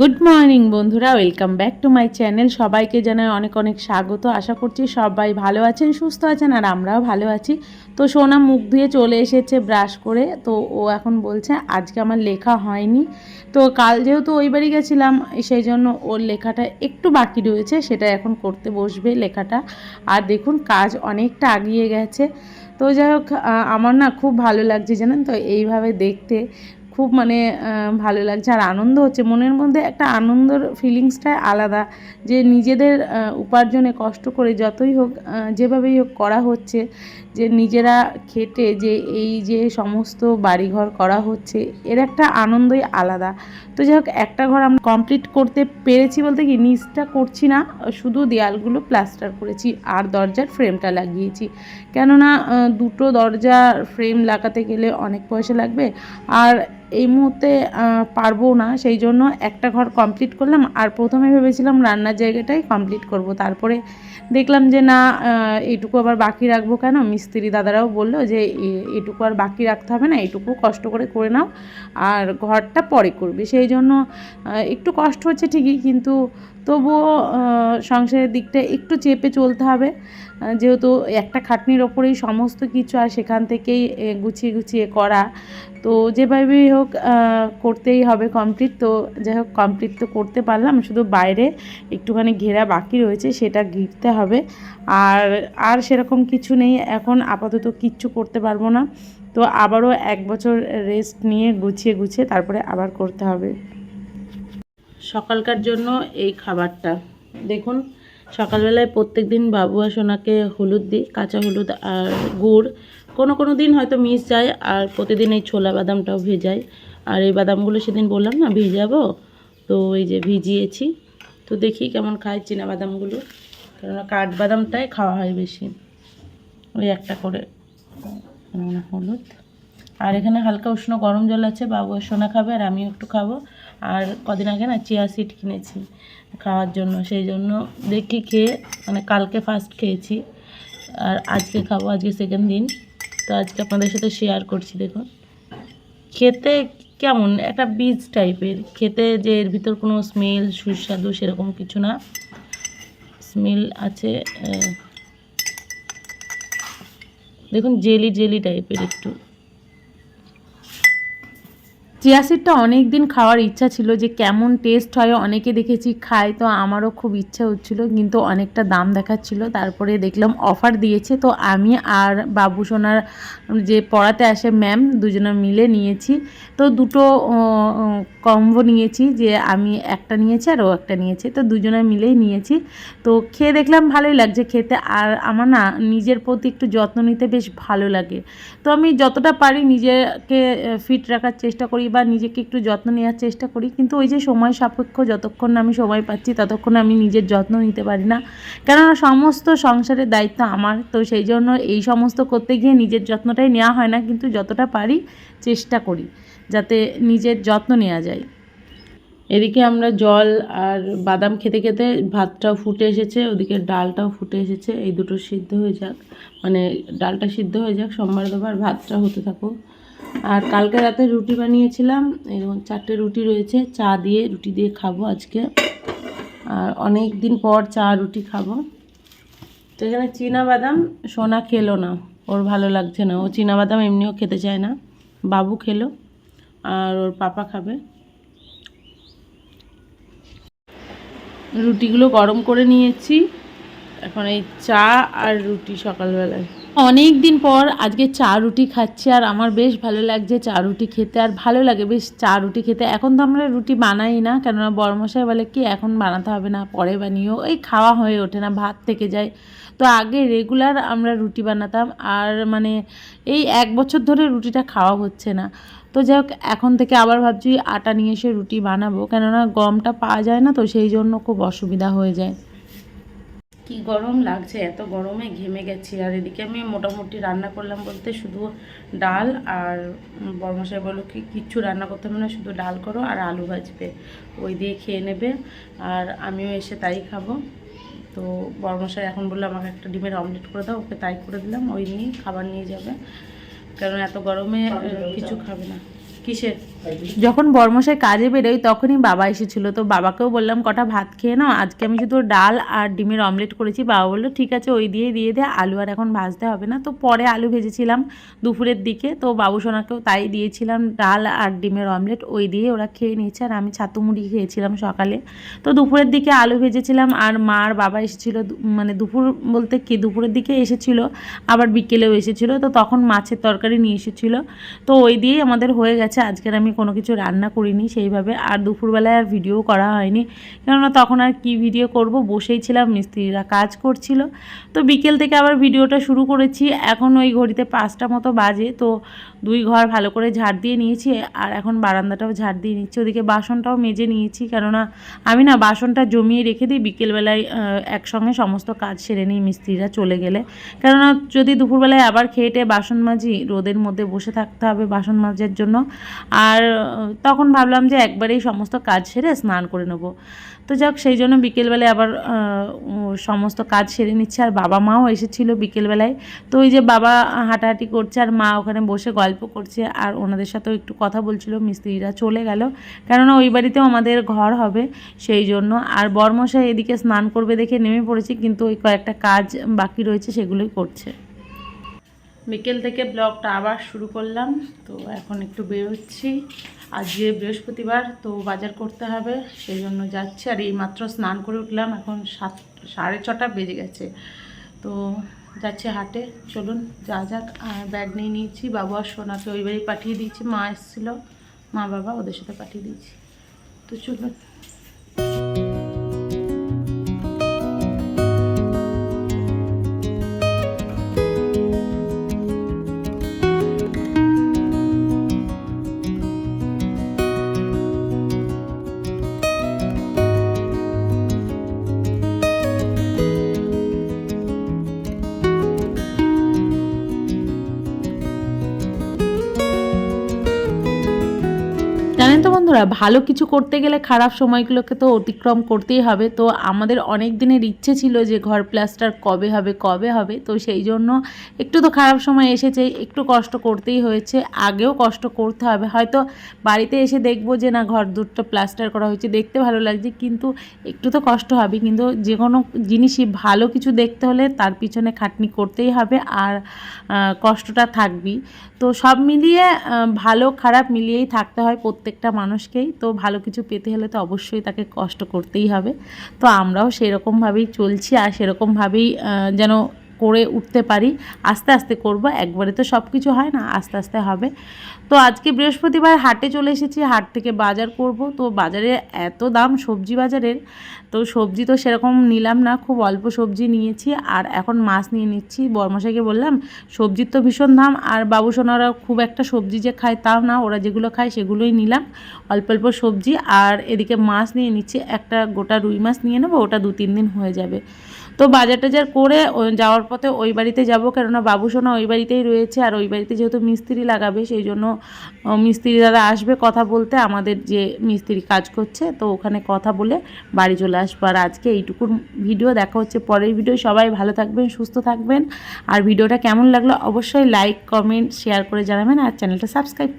Good morning বন্ধুরা, welcome back to my channel. সবাইকে জানাই অনেক অনেক স্বাগত। আশা করছি সবাই ভালো আছেন, সুস্থ আছেন, আর আমরাও ভালো আছি। তো সোনা মুখ ধুয়ে চলে এসেছে ব্রাশ করে। তো ও এখন বলছে, আজকে আমার লেখা হয়নি। তো কাল যেহেতু ওই বাড়ি গেছিলাম, সেই জন্য ওর লেখাটা একটু বাকি রয়েছে। সেটা এখন করতে বসবে লেখাটা। আর দেখুন, কাজ অনেকটা আগিয়ে গেছে। তো যাই হোক আমার না খুব ভালো লাগছে, জানেন তো? এইভাবে দেখতে। খুব মানে ভালো লাগছে আর আনন্দ হচ্ছে। মনের মধ্যে একটা আনন্দর ফিলিংসটাই আলাদা। যে নিজেদের উপার্জনে কষ্ট করে যতই হোক যেভাবেই হোক করা হচ্ছে যে নিজেরা খেটে যে এই যে সমস্ত বাড়িঘর করা হচ্ছে, এর একটা আনন্দই আলাদা। তো যাই হোক, একটা ঘর আমরা কমপ্লিট করতে পেরেছি বলতে কি, নিচটা করছি না, শুধু দেয়ালগুলো প্লাস্টার করেছি আর দরজার ফ্রেমটা লাগিয়েছি। কেননা দুটো দরজার ফ্রেম লাগাতে গেলে অনেক পয়সা লাগবে। আর এই মুহূর্তে পারব না, সেই জন্য একটা ঘর কমপ্লিট করলাম। আর প্রথমে ভেবেছিলাম রান্নার জায়গাটাই কমপ্লিট করব। তারপরে দেখলাম যে না এইটুকু আবার বাকি রাখব কেন? মিস্ত্রি দাদারাও বলল যে এটুকু আর বাকি রাখতে হবে না, এটুকু কষ্ট করে করে নাও আর ঘরটা পরে করবে। সেই জন্য একটু কষ্ট হচ্ছে ঠিকই কিন্তু তবুও সংসারের দিকটা একটু চেপে চলতে হবে। যেহেতু একটা খাটনির ওপরেই সমস্ত কিছু আর সেখান থেকেই গুছিয়ে গুছিয়ে করা। তো যেভাবেই হোক করতেই হবে কমপ্লিট তো যাই হোক কমপ্লিট তো করতে পারলাম। শুধু বাইরে একটুখানি ঘেরা বাকি রয়েছে, সেটা ঘিরতে হবে। আর আর সেরকম কিছু নেই। এখন আপাতত কিচ্ছু করতে পারব না। তো আবারও এক বছর রেস্ট নিয়ে গুছিয়ে গুছিয়ে তারপরে আবার করতে হবে। সকালকার জন্য এই খাবারটা। দেখুন, সকালবেলায় প্রত্যেক দিন বাবু আর সোনাকে হলুদ দিই, কাঁচা হলুদ আর গুড়। কোনো কোনো দিন হয়তো মিস যায়, আর প্রতিদিন এই ছোলা বাদামটাও ভেজাই। আর এই বাদামগুলো সেদিন বললাম না, ভিজাবো? তো এই যে ভিজিয়েছি। তো দেখি কেমন খায় চীনা বাদামগুলো। কেননা কাঠবাদামটাই খাওয়া হয় বেশি। ওই একটা করে। হলুদ। আর এখানে হালকা উষ্ণ গরম জল আছে, বাবু সোনা খাবে আর আমিও একটু খাব। আর কদিন আগে না চিয়া সিড কিনেছি খাওয়ার জন্য। সেই জন্য দেখি খেয়ে মানে কালকে ফার্স্ট খেয়েছি। আর আজকে খাব, আজকে সেকেন্ড দিন। তো আজকে আপনাদের সাথে শেয়ার করছি, দেখুন। খেতে কেমন? একটা বীজ টাইপের খেতে যে এর ভিতর কোনো স্মেল সুস্বাদু সেরকম কিছু না। স্মেল আছে দেখুন, জেলি জেলি টাইপের একটু। চিয়া সিডটা অনেক দিন খাওয়ার ইচ্ছা ছিল যে কেমন টেস্ট হয়, অনেকে দেখেছি খায়, তো আমারও খুব ইচ্ছা হচ্ছিল, কিন্তু অনেকটা দাম দেখাচ্ছিল, তারপরে দেখলাম অফার দিয়েছে, তো আমি আর বাবু সোনার যে পড়াতে আসে ম্যাম দুজনে মিলে নিয়েছি, তো দুটো কম্বো নিয়েছি, যে আমি একটা নিয়েছি আর ও একটা নিয়েছে, তো দুজনে মিলেই নিয়েছি, তো খেয়ে দেখলাম ভালোই লাগছে খেতে, আর আমার না নিজের প্রতি একটু যত্ন নিতে বেশ ভালো লাগে, তো আমি যতটা পারি নিজেকে ফিট রাখার চেষ্টা করি বা নিজেকে একটু যত্ন নেওয়ার চেষ্টা করি। কিন্তু ওই যে সময় সাপেক্ষ, যতক্ষণ আমি সময় পাচ্ছি, ততক্ষণ আমি নিজের যত্ন নিতে পারি না। কেননা সমস্ত সংসারের দায়িত্ব আমার। তো সেই জন্য এই সমস্ত করতে গিয়ে নিজের যত্নটাই নেওয়া হয় না। কিন্তু যতটা পারি চেষ্টা করি, যাতে নিজের যত্ন নেওয়া যায়। এদিকে আমরা জল আর বাদাম খেতে খেতে ভাতটাও ফুটে এসেছে। ওদিকে ডালটাও ফুটে এসেছে। এই দুটো সিদ্ধ হয়ে যাক। মানে ডালটা সিদ্ধ হয়ে যাক, সোমবার দেবার ভাতটা হতে থাকুক। আর কালকে রাতে রুটি বানিয়েছিলাম এরকম চারটে রুটি রয়েছে, চা দিয়ে রুটি দিয়ে খাব আজকে। আর অনেক দিন পর চা, রুটি খাব। তো এখানে বাদাম সোনা খেলো না, ওর ভালো লাগছে না। ও বাদাম এমনিও খেতে চায় না, বাবু খেলো, আর ওর পাপা খাবে। রুটিগুলো গরম করে নিয়েছি, এখন এই চা আর রুটি সকালবেলায়। অনেক দিন পর আজকে চা রুটি খাচ্ছি, আর আমার বেশ ভালো লাগছে চা রুটি খেতে, আর ভালো লাগে বেশ চা রুটি খেতে। এখন তো আমরা রুটি বানাই না, কেননা বড়মশাই বলে কি এখন বানাতে হবে না, পরে বানিয়েও এই খাওয়া হয়ে ওঠে না, ভাত থেকে যায়। তো আগে রেগুলার আমরা রুটি বানাতাম, আর মানে এই এক বছর ধরে রুটিটা খাওয়া হচ্ছে না। তো যাই হোক এখন থেকে আবার ভাবছি আটা নিয়ে এসে রুটি বানাবো, কেননা গমটা পাওয়া যায় না, তো সেই জন্য খুব অসুবিধা হয়ে যায়। কি গরম লাগছে? এত গরমে ঘেমে গেছি। আর এদিকে আমি মোটামুটি রান্না করলাম বলতে শুধু ডাল আর বর্মশাই বলো কি কিচ্ছু রান্না করতে হবে না শুধু ডাল করো আর আলু ভাজবে। ওই দিয়ে খেয়ে নেবে। আর আমিও এসে তাই খাব। তো বর্মশাই এখন বলল আমাকে একটা ডিমের অমলেট করে দাও ওকে তাই করে দিলাম ওই নিয়ে খাবার নিয়ে যাবে। কারণ এত গরমে কিছু খাবে না। কিসের? যখন বর্মশাই কাজে বেরোই, তখনই বাবা এসেছিল। তো বাবাকেও বললাম, কটা ভাত খেয়ে নাও? আজকে আমি শুধু ডাল আর ডিমের অমলেট করেছি। বাবা বলল, ঠিক আছে, ওই দিয়ে দিয়ে দে, আলু আর এখন ভাজতে হবে না। তো পরে আলু ভেজেছিলাম দুপুরের দিকে। তো বাবু সোনাকেও তাই দিয়েছিলাম, ডাল আর ডিমের অমলেট, ওই দিয়ে ওরা খেয়ে নিয়েছে। আর আমি ছাতু মুড়ি খেয়েছিলাম সকালে। তো দুপুরের দিকে আলু ভেজেছিলাম, আর মা আর বাবা এসেছিল মানে দুপুর বলতে কি, দুপুরের দিকে এসেছিল, আবার বিকেলেও এসেছিল। তো তখন মাছের তরকারি নিয়ে এসেছিল। তো ওই দিয়েই আমাদের হয়ে গেছে। আজকের আমি কোনো কিছু রান্না করিনি সেইভাবে, আর দুপুরবেলায় আর ভিডিও করা হয়নি। কেননা তখন আর কি ভিডিও করব, বসেই ছিলাম, মিস্ত্রিরা কাজ করছিল। তো বিকেল থেকে আবার ভিডিওটা শুরু করেছি। এখন ওই ঘড়িতে পাঁচটা মতো বাজে, তো দুই ঘর ভালো করে ঝাড় দিয়ে নিয়েছি, আর এখন বারান্দাটাও ঝাড় দিয়ে নিচ্ছি। ওদিকে বাসনটাও মেজে নিয়েছি, কেননা আমি না বাসনটা জমিয়ে রেখে দিই, বিকেলবেলায় একসঙ্গে সমস্ত কাজ সেরে নিই, মিস্ত্রিরা চলে গেলে। কেননা যদি দুপুরবেলায় আবার খেয়েটে বাসন মাজি, রোদের মধ্যে বসে থাকতে হবে বাসন মাজার জন্য। আর আহ, তখন ভাবলাম যে একবারেই সমস্ত কাজ সেরে স্নান করে নেব। তো যাক সেই জন্য বিকেলবেলায় আবার সমস্ত কাজ সেরে নিচ্ছে। আর বাবা মাও এসেছিল বিকেলবেলায়। তো ওই যে বাবা হাঁটাহাঁটি করছে আর মা ওখানে বসে গল্প করছে। আর ওনাদের সাথেও একটু কথা বলছিল মিস্ত্রিরা চলে গেল। কেননা ওই বাড়িতেও আমাদের ঘর হবে সেই জন্য। আর বর্মশাই এদিকে স্নান করবে দেখে নেমে পড়েছি কিন্তু ওই কয়েকটা কাজ বাকি রয়েছে সেগুলোই করছে। বিকেল থেকে ব্লগটা আবার শুরু করলাম, তো এখন একটু বেরোচ্ছি। আজকে বৃহস্পতিবার, তো বাজার করতে হবে, সেই জন্য যাচ্ছি। আর এই মাত্র স্নান করে উঠলাম, এখন সাত, সাড়ে ছটা বেজে গেছে। তো যাচ্ছি হাটে, চলুন যা যাক। আর ব্যাগ নিয়ে নিয়েছি, বাবু আর সোনাকে ওই বাড়ি পাঠিয়ে দিয়েছি, মা এসেছিল। মা বাবা ওদের সাথে পাঠিয়ে দিয়েছি। তো চলুন। বন্ধুরা, ভালো কিছু করতে গেলে খারাপ সময়গুলোকে তো অতিক্রম করতেই হবে। তো আমাদের অনেক দিনের ইচ্ছে ছিল যে ঘর প্লাস্টার কবে হবে কবে হবে। তো সেই জন্য একটু তো খারাপ সময় এসেছে, একটু কষ্ট করতেই হয়েছে। আগেও কষ্ট করতে হবে। হয়তো বাড়িতে এসে দেখব যে না, ঘর দুটো প্লাস্টার করা হয়েছে, দেখতে ভালো লাগছে, কিন্তু একটু তো কষ্ট হবে। কিন্তু যে কোনো জিনিসই ভালো কিছু দেখতে হলে তার পিছনে খাটনি করতেই হবে আর কষ্টটা থাকবেই। তো সব মিলিয়ে ভালো খারাপ মিলিয়েই থাকতে হয় প্রত্যেকটা মানুষকেই, তো ভালো কিছু পেতে হলে তো অবশ্যই তাকে কষ্ট করতেই হবে। তো আমরাও সেরকমভাবেই চলছি আর সেরকমভাবেই যেন করে উঠতে পারি। আস্তে আস্তে করব, একবারে তো সব কিছু হয় না, আস্তে আস্তে হবে। তো আজকে বৃহস্পতিবার হাটে চলে এসেছি, হাট থেকে বাজার করব। তো বাজারে এত দাম সবজি বাজারের, তো সবজি তো সেরকম নিলাম না, খুব অল্প সবজি নিয়েছি। আর এখন মাছ নিয়ে নিচ্ছি, বর্মশাইকে বললাম, সবজির তো ভীষণ দাম। আর বাবু সোনারা খুব একটা সবজি যে খায় তাও না, ওরা যেগুলো খায় সেগুলোই নিলাম, অল্প অল্প সবজি। আর এদিকে মাছ নিয়ে নিচ্ছি, একটা গোটা রুই মাছ নিয়ে নেব, ওটা দু তিন দিন হয়ে যাবে। তো বাজার টাজার করে যাওয়ার পথে ওই বাড়িতে যাব, কেননা বাবু সোনা ওই বাড়িতেই রয়েছে, আর ওই বাড়িতে যেহেতু মিস্ত্রি লাগাবে, সেই জন্য মিস্ত্রি দাদা আসবে কথা বলতে, আমাদের যে মিস্ত্রি কাজ করছে, তো ওখানে কথা বলে বাড়ি চলে আসব। আর আজকে এইটুকুর ভিডিও, দেখা হচ্ছে পরের ভিডিও। সবাই ভালো থাকবেন, সুস্থ থাকবেন। আর ভিডিওটা কেমন লাগল, অবশ্যই লাইক কমেন্ট শেয়ার করে জানাবেন, আর চ্যানেলটা সাবস্ক্রাইব